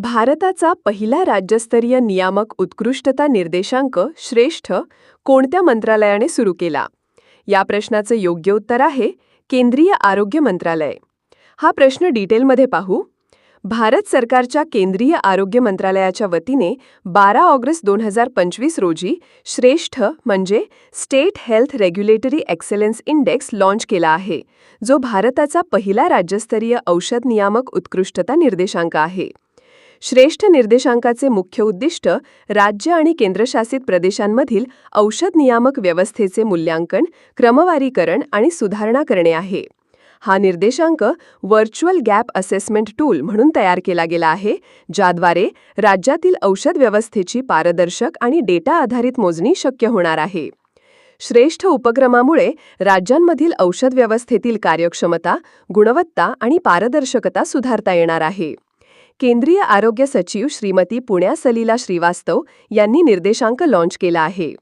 भारताचा पहिला राज्यस्तरीय नियामक उत्कृष्टता निर्देशांक श्रेष्ठ कोणत्या मंत्रालयाने सुरू केला? या प्रश्नाचं योग्य उत्तर आहे केंद्रीय आरोग्य मंत्रालय. हा प्रश्न डिटेलमध्ये पाहू. भारत सरकारच्या केंद्रीय आरोग्य मंत्रालयाच्या वतीने बारा ऑगस्ट दोन हजार पंचवीस रोजी श्रेष्ठ म्हणजे state health regulatory excellence index launch केला आहे जो भारताचा पहिला राज्यस्तरीय औषध नियामक उत्कृष्टता निर्देशांक आहे. श्रेष्ठ निर्देशांकाचे मुख्य उद्दिष्ट राज्य आणि केंद्रशासित प्रदेशांमधील औषध नियामक व्यवस्थेचे मूल्यांकन क्रमवारीकरण आणि सुधारणा करणे आहे. हा निर्देशांक व्हर्च्युअल गॅप असेसमेंट टूल म्हणून तयार केला गेला आहे ज्याद्वारे राज्यातील औषध व्यवस्थेची पारदर्शक आणि डेटा आधारित मोजणी शक्य होणार आहे. श्रेष्ठ उपक्रमामुळे राज्यांमधील औषध व्यवस्थेतील कार्यक्षमता गुणवत्ता आणि पारदर्शकता सुधारता येणार आहे. केंद्रीय आरोग्य सचिव श्रीमती पुण्या सलीला श्रीवास्तव यांनी निर्देशांक लाँच केला आहे.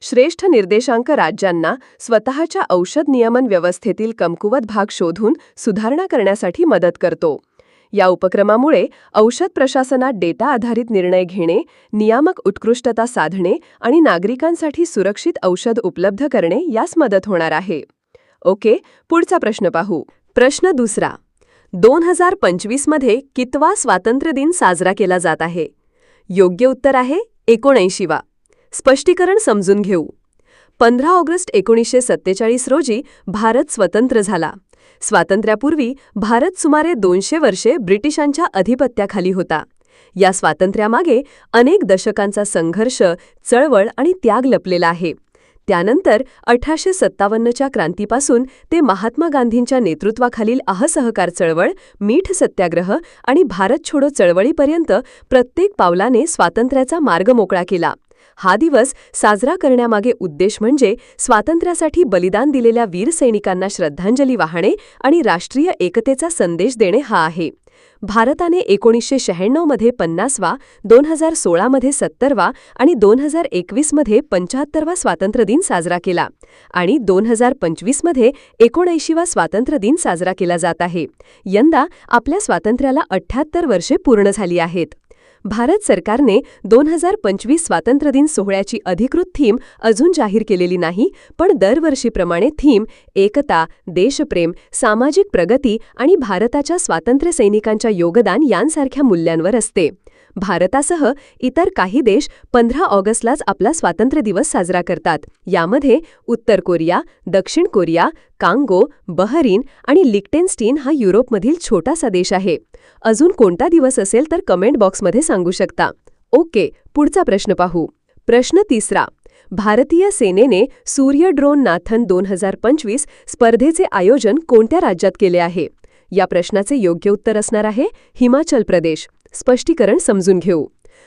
श्रेष्ठ निर्देशांक राज्यांना स्वतःच्या औषध नियमन व्यवस्थेतील कमकुवत भाग शोधून सुधारणा करण्यासाठी मदत करतो. या उपक्रमामुळे औषध प्रशासनात डेटा आधारित निर्णय घेणे नियामक उत्कृष्टता साधणे आणि नागरिकांसाठी सुरक्षित औषध उपलब्ध करणे यास मदत होणार आहे. ओके पुढचा प्रश्न पाहू. प्रश्न दुसरा. दोन हजार पंचवीसमध्ये कितवा स्वातंत्र्य दिन साजरा केला जात आहे? योग्य उत्तर आहे एकोणऐंशीवा. स्पष्टीकरण समजून घेऊ. पंधरा ऑगस्ट एकोणीसशे सत्तेचाळीस रोजी भारत स्वतंत्र झाला. स्वातंत्र्यापूर्वी भारत सुमारे दोनशे वर्षे ब्रिटिशांच्या अधिपत्याखाली होता. या स्वातंत्र्यामागे अनेक दशकांचा संघर्ष चळवळ आणि त्याग लपलेला आहे. त्यानंतर अठराशे सत्तावन्नच्या क्रांतीपासून ते महात्मा गांधींच्या नेतृत्वाखालील अहसहकार चळवळ मीठ सत्याग्रह आणि भारत छोडो चळवळीपर्यंत प्रत्येक पावलाने स्वातंत्र्याचा मार्ग मोकळा केला. हा दिवस साजरा करण्यामागे उद्देश म्हणजे स्वातंत्र्यासाठी बलिदान दिलेल्या वीर सैनिकांना श्रद्धांजली वाहणे आणि राष्ट्रीय एकतेचा संदेश देणे हा आहे. भारताने एकोणीसशे शहाण्णवमध्ये पन्नासवा दोन हजार सोळामध्ये सत्तरवा आणि दोन हजार एकवीसमध्ये पंच्याहत्तरवा स्वातंत्र्य दिन साजरा केला आणि दोन हजार पंचवीसमध्ये एकोणऐंशीवा स्वातंत्र्य दिन साजरा केला जात आहे. यंदा आपल्या स्वातंत्र्याला अठ्ठ्याहत्तर वर्षे पूर्ण झाली आहेत. भारत सरकारने दोन हजार पंचवीस स्वातंत्र्यदिन सोहळ्याची अधिकृत थीम अजून जाहीर केलेली नाही पण दरवर्षीप्रमाणे थीम एकता देशप्रेम सामाजिक प्रगती आणि भारताच्या स्वातंत्र्यसैनिकांच्या योगदान यांसारख्या मूल्यांवर असते. भारतासह इतर काही देश पंधरा ऑगस्टलाच आपला स्वातंत्र्य दिवस साजरा करतात. यामध्ये उत्तर कोरिया दक्षिण कोरिया कांगो बहरीन आणि लिक्टेनस्टीन हा युरोपमधील छोटासा देश आहे. अजून कोणता दिवस असेल तर कमेंट बॉक्समध्ये सांगू शकता. ओके पुढचा प्रश्न पाहू. प्रश्न तिसरा. भारतीय सेनेने सूर्य ड्रोन नाथन दोन हजार पंचवीस स्पर्धेचे आयोजन कोणत्या राज्यात केले आहे? या प्रश्नाचे योग्य उत्तर असणार आहे हिमाचल प्रदेश. स्पष्टीकरण समजून घेऊ.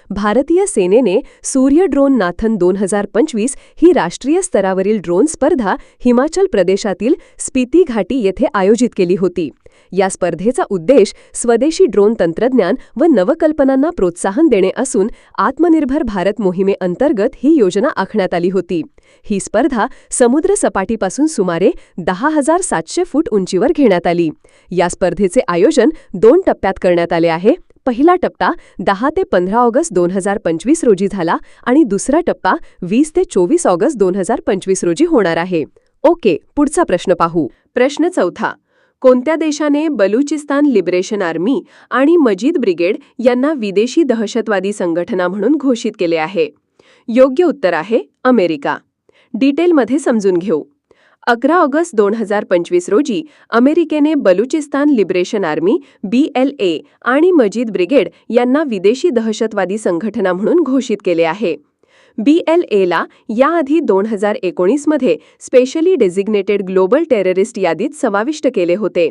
भारतीय सेनेने सूर्य ड्रोन नाथन दोन हजार पंचवीस ही राष्ट्रीय स्तरावरील ड्रोन स्पर्धा हिमाचल प्रदेशातील स्पिती घाटी येथे आयोजित केली होती. या स्पर्धेचा उद्देश स्वदेशी ड्रोन तंत्रज्ञान व नवकल्पनांना प्रोत्साहन देणे असून आत्मनिर्भर भारत मोहिमेअंतर्गत ही योजना आखण्यात आली होती. ही स्पर्धा समुद्र सपाटीपासून सुमारे दहा हजार सातशे फूट उंचीवर घेण्यात आली. या स्पर्धेचे आयोजन दोन टप्प्यात करण्यात आले आहे. पहिला टप्पा दहा ते पंधरा ऑगस्ट दोन हजार पंचवीस रोजी झाला आणि दुसरा टप्पा वीस ते चोवीस ऑगस्ट दोन हजार पंचवीस रोजी होणार आहे. ओके पुढचा प्रश्न पाहू. प्रश्न चौथा. कोणत्या देशाने बलुचिस्तान लिबरेशन आर्मी आणि मजीद ब्रिगेड यांना विदेशी दहशतवादी संघटना म्हणून घोषित केले आहे? योग्य उत्तर आहे अमेरिका. डिटेलमध्ये समजून घेऊ. अकरा ऑगस्ट दोन हजार पंचवीस रोजी अमेरिकेने Balochistan liberation army B L A आणि मजीद ब्रिगेड यांना विदेशी दहशतवादी संघटना म्हणून घोषित केले आहे. बी एल एला याआधी दोन हजार एकोणीसमध्ये स्पेशली डेझिग्नेटेड ग्लोबल टेररिस्ट यादीत समाविष्ट केले होते.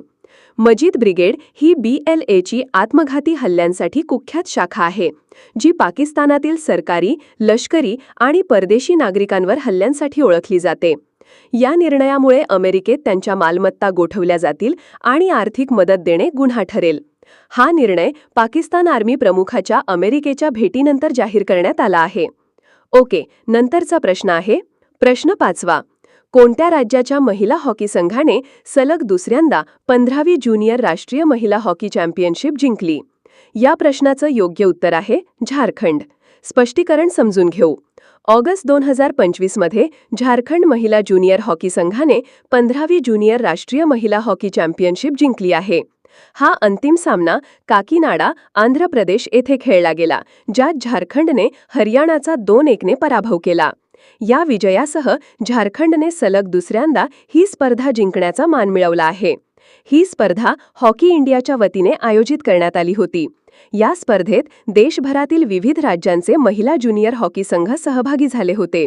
मजीद ब्रिगेड ही बी एल एची आत्मघाती हल्ल्यांसाठी कुख्यात शाखा आहे जी पाकिस्तानातील सरकारी लष्करी आणि परदेशी नागरिकांवर हल्ल्यांसाठी ओळखली जाते. या निर्णयामुळे अमेरिकेत त्यांच्या मालमत्ता गोठवल्या जातील आणि आर्थिक मदत देणे गुन्हा ठरेल. हा निर्णय पाकिस्तान आर्मी प्रमुखाच्या अमेरिकेच्या भेटीनंतर जाहीर करण्यात आला आहे. ओके नंतरचा प्रश्न आहे. प्रश्न पाचवा. कोणत्या राज्याच्या महिला हॉकी संघाने सलग दुसऱ्यांदा पंधरावी ज्युनियर राष्ट्रीय महिला हॉकी चॅम्पियनशिप जिंकली? या प्रश्नाचं योग्य उत्तर आहे झारखंड. स्पष्टीकरण समजून घेऊ. ऑगस्ट दोन हजार पंचवीसमध्ये झारखंड महिला ज्युनियर हॉकी संघाने पंधरावी ज्युनियर राष्ट्रीय महिला हॉकी चॅम्पियनशिप जिंकली आहे. हा अंतिम सामना काकीनाडा आंध्र प्रदेश येथे खेळला गेला ज्यात झारखंडने हरियाणाचा दोन एकने पराभव केला. या विजयासह झारखंडने सलग दुसऱ्यांदा ही स्पर्धा जिंकण्याचा मान मिळवला आहे. ही स्पर्धा हॉकी इंडियाच्या वतीने आयोजित करण्यात आली होती. या स्पर्धेत देशभरातील विविध राज्यांचे महिला ज्युनियर हॉकी संघ सहभागी झाले होते.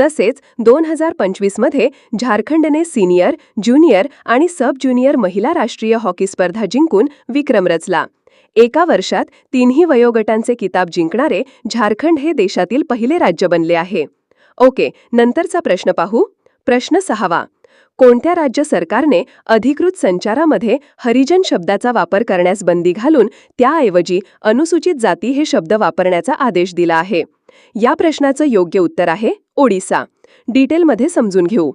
तसेच दोन हजार पंचवीसमध्ये झारखंडने सिनियर ज्युनियर आणि सब ज्युनियर महिला राष्ट्रीय हॉकी स्पर्धा जिंकून विक्रम रचला. एका वर्षात तिन्ही वयोगटांचे किताब जिंकणारे झारखंड हे देशातील पहिले राज्य बनले आहे. ओके नंतरचा प्रश्न पाहू. प्रश्न सहावा. कोणत्या राज्य सरकारने अधिकृत संचारामध्ये हरिजन शब्दाचा वापर करण्यास बंदी घालून त्याऐवजी अनुसूचित जाती हे शब्द वापरण्याचा आदेश दिला आहे? या प्रश्नाचं योग्य उत्तर आहे ओडिसा. डिटेलमध्ये समजून घेऊ.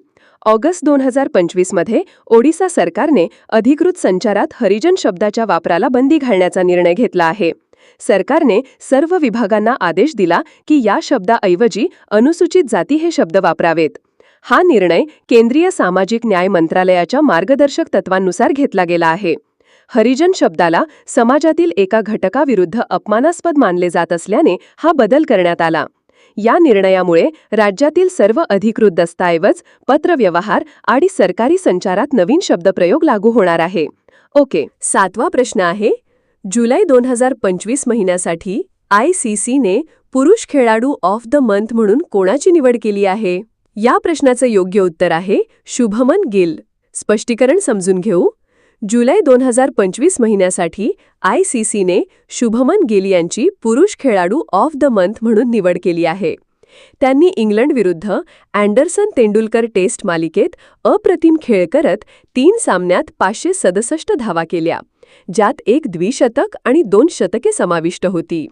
ऑगस्ट दोन हजार पंचवीसमध्ये ओडिसा सरकारने अधिकृत संचारात हरिजन शब्दाच्या वापराला बंदी घालण्याचा निर्णय घेतला आहे. सरकारने सर्व विभागांना आदेश दिला की या शब्दाऐवजी अनुसूचित जाती हे शब्द वापरावेत. हा निर्णय केंद्रीय सामाजिक न्याय मंत्रालयाच्या मार्गदर्शक तत्वांनुसार घेतला गेला आहे. हरिजन शब्दाला समाजातील एका घटकाविरुद्ध अपमानास्पद मानले जात असल्याने हा बदल करण्यात आला. या निर्णयामुळे राज्यातील सर्व अधिकृत दस्तऐवज पत्रव्यवहार आणि सरकारी संचारात नवीन शब्दप्रयोग लागू होणार आहे. ओके सातवा प्रश्न आहे. जुलै दोन हजार पंचवीस महिन्यासाठी आय सी सीने पुरुष खेळाडू ऑफ द मंथ म्हणून कोणाची निवड केली आहे? या प्रश्नाचं योग्य उत्तर आहे शुभमन गिल. स्पष्टीकरण समजून घेऊ. जुलै दोन हजार पंचवीस महिन्यासाठी आय सी सीने शुभमन गिल यांची पुरुष खेळाडू ऑफ द मंथ म्हणून निवड केली आहे. त्यांनी इंग्लंडविरुद्ध अँडरसन तेंडुलकर टेस्ट मालिकेत अप्रतिम खेळ करत तीन सामन्यात पाचशे सदसष्ट धावा केल्या ज्यात एक द्विशतक आणि दोन शतके समाविष्ट होती.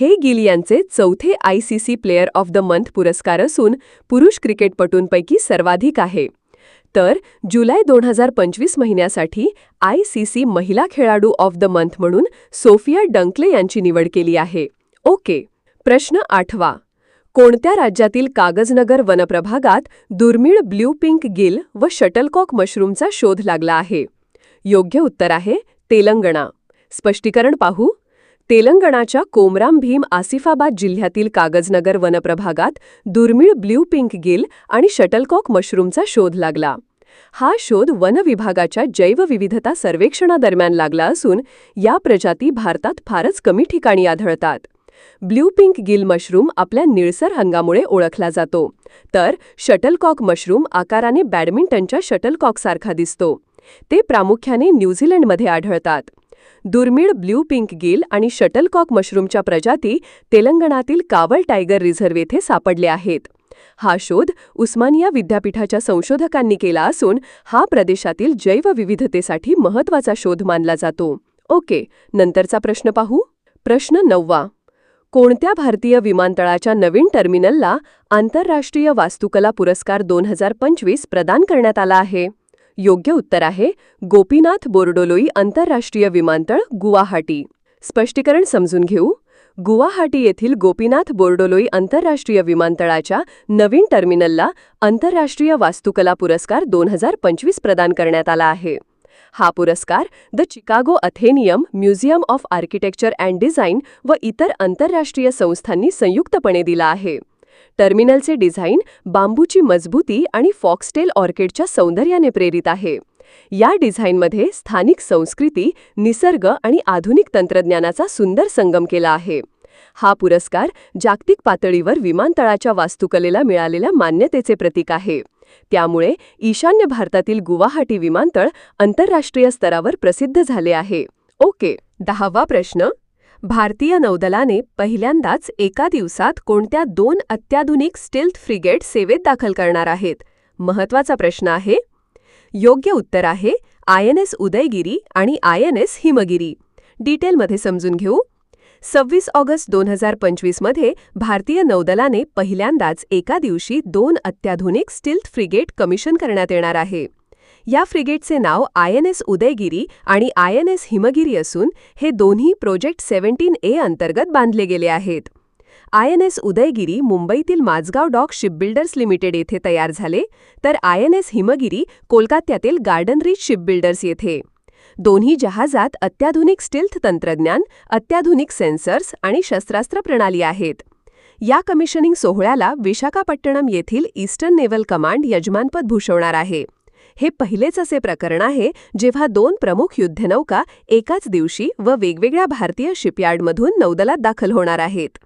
हे गिल यांचे चौथे I C C player of the month पुरस्कार असून पुरुष क्रिकेटपटूंपैकी सर्वाधिक आहे. तर जुलै दोन हजार पंचवीस महिन्यासाठी आय सी सी महिला खेळाडू ऑफ द मंथ म्हणून सोफिया डंकले यांची निवड केली आहे. ओके. प्रश्न आठवा. कोणत्या राज्यातील कागजनगर वनप्रभागात दुर्मिळ ब्ल्यू पिंक गिल व शटलकॉक मशरूमचा शोध लागला आहे? योग्य उत्तर आहे तेलंगणा. स्पष्टीकरण पाहू. तेलंगणाच्या कोमराम भीम आसिफाबाद जिल्ह्यातील कागजनगर वनप्रभागात दुर्मिळ ब्ल्यू पिंक गिल आणि शटलकॉक मशरूमचा शोध लागला. हा शोध वन विभागाच्या जैवविविधता सर्वेक्षणादरम्यान लागला असून या प्रजाती भारतात फारच कमी ठिकाणी आढळतात. ब्ल्यू पिंक गिल मशरूम आपल्या निळसर रंगामुळे ओळखला जातो. तर शटलकॉक मशरूम आकाराने बॅडमिंटनच्या शटलकॉकसारखा दिसतो. ते प्रामुख्याने न्यूझीलंडमध्ये आढळतात. दुर्मिळ ब्ल्यू पिंक गिल आणि शटलकॉक मशरूमच्या प्रजाती तेलंगणातील कावल टायगर रिझर्व्ह येथे सापडले आहेत. हा शोध उस्मानिया विद्यापीठाच्या संशोधकांनी केला असून हा प्रदेशातील जैवविविधतेसाठी महत्त्वाचा शोध मानला जातो. ओके नंतरचा प्रश्न पाहू? प्रश्न नववा. कोणत्या भारतीय विमानतळाच्या नवीन टर्मिनलला आंतरराष्ट्रीय वास्तुकला पुरस्कार दोन हजार पंचवीस प्रदान करण्यात आला आहे? योग्य उत्तर आहे गोपीनाथ बोर्डोलोई आंतरराष्ट्रीय विमानतळ गुवाहाटी. स्पष्टीकरण समजून घेऊ. गुवाहाटी येथील गोपीनाथ बोर्डोलोई आंतरराष्ट्रीय विमानतळाच्या नवीन टर्मिनलला आंतरराष्ट्रीय वास्तुकला पुरस्कार दोन हजार पंचवीस प्रदान करण्यात आला आहे. हा पुरस्कार the Chicago Athenaeum museum of architecture and design व इतर आंतरराष्ट्रीय संस्थांनी संयुक्तपणे दिला आहे. टर्मिनलचे डिझाईन बांबूची मजबूती आणि फॉक्सटेल ऑर्किडच्या सौंदर्याने प्रेरित आहे. या डिझाईनमध्ये स्थानिक संस्कृती निसर्ग आणि आधुनिक तंत्रज्ञानाचा सुंदर संगम केला आहे. हा पुरस्कार जागतिक पातळीवर विमानतळाच्या वास्तुकलेला मिळालेल्या मान्यतेचे प्रतीक आहे. त्यामुळे ईशान्य भारतातील गुवाहाटी विमानतळ आंतरराष्ट्रीय स्तरावर प्रसिद्ध झाले आहे. ओके दहावा प्रश्न. भारतीय नौदलाने पहिल्यांदाच एका दिवसात कोणत्या दोन अत्याधुनिक स्टिल्थ फ्रिगेट सेवेत दाखल करणार आहेत? महत्त्वाचा प्रश्न आहे. योग्य उत्तर आहे आय एन एस उदयगिरी आणि आय एन एस हिमगिरी. डिटेलमध्ये समजून घेऊ. सव्वीस ऑगस्ट दोन हजार पंचवीसमध्ये भारतीय नौदलाने पहिल्यांदाच एका दिवशी दोन अत्याधुनिक स्टिल्थ फ्रिगेट कमिशन करण्यात येणार आहे. या फ्रिगेटचे नाव आय एन एस उदयगिरी आणि आय एन एस हिमगिरी असून हे दोन्ही प्रोजेक्ट सेव्हन्टीन ए अंतर्गत बांधले गेले आहेत. आय एन एस उदयगिरी मुंबईतील माझगाव डॉक शिपबिल्डर्स लिमिटेड येथे तयार झाले तर आय एन एस हिमगिरी कोलकात्यातील गार्डन रीच शिपबिल्डर्स येथे. दोन्ही जहाजात अत्याधुनिक स्टिल्थ तंत्रज्ञान अत्याधुनिक सेन्सर्स आणि शस्त्रास्त्र प्रणाली आहेत. या कमिशनिंग सोहळ्याला विशाखापट्टणम येथील ईस्टर्न नेव्हल कमांड यजमानपद भूषवणार आहे. हे पहिलेच असे प्रकरण आहे जेव्हा दोन प्रमुख युद्धनौका एकाच दिवशी व वेगवेगळ्या भारतीय शिपयार्डमधून नौदलात दाखल होणार आहेत.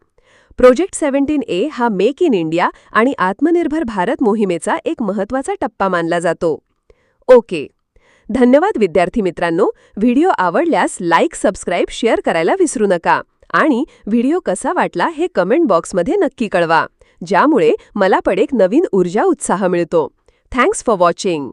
प्रोजेक्ट सेव्हन्टीन ए हा मेक इन इंडिया आणि आत्मनिर्भर भारत मोहिमेचा एक महत्त्वाचा टप्पा मानला जातो. ओके. धन्यवाद विद्यार्थी मित्रांनो. व्हिडिओ आवडल्यास लाईक सबस्क्राईब शेअर करायला विसरू नका आणि व्हिडिओ कसा वाटला हे कमेंट बॉक्समध्ये नक्की कळवा. ज्यामुळे मला पण एक नवीन ऊर्जा उत्साह मिळतो. Thanks for watching.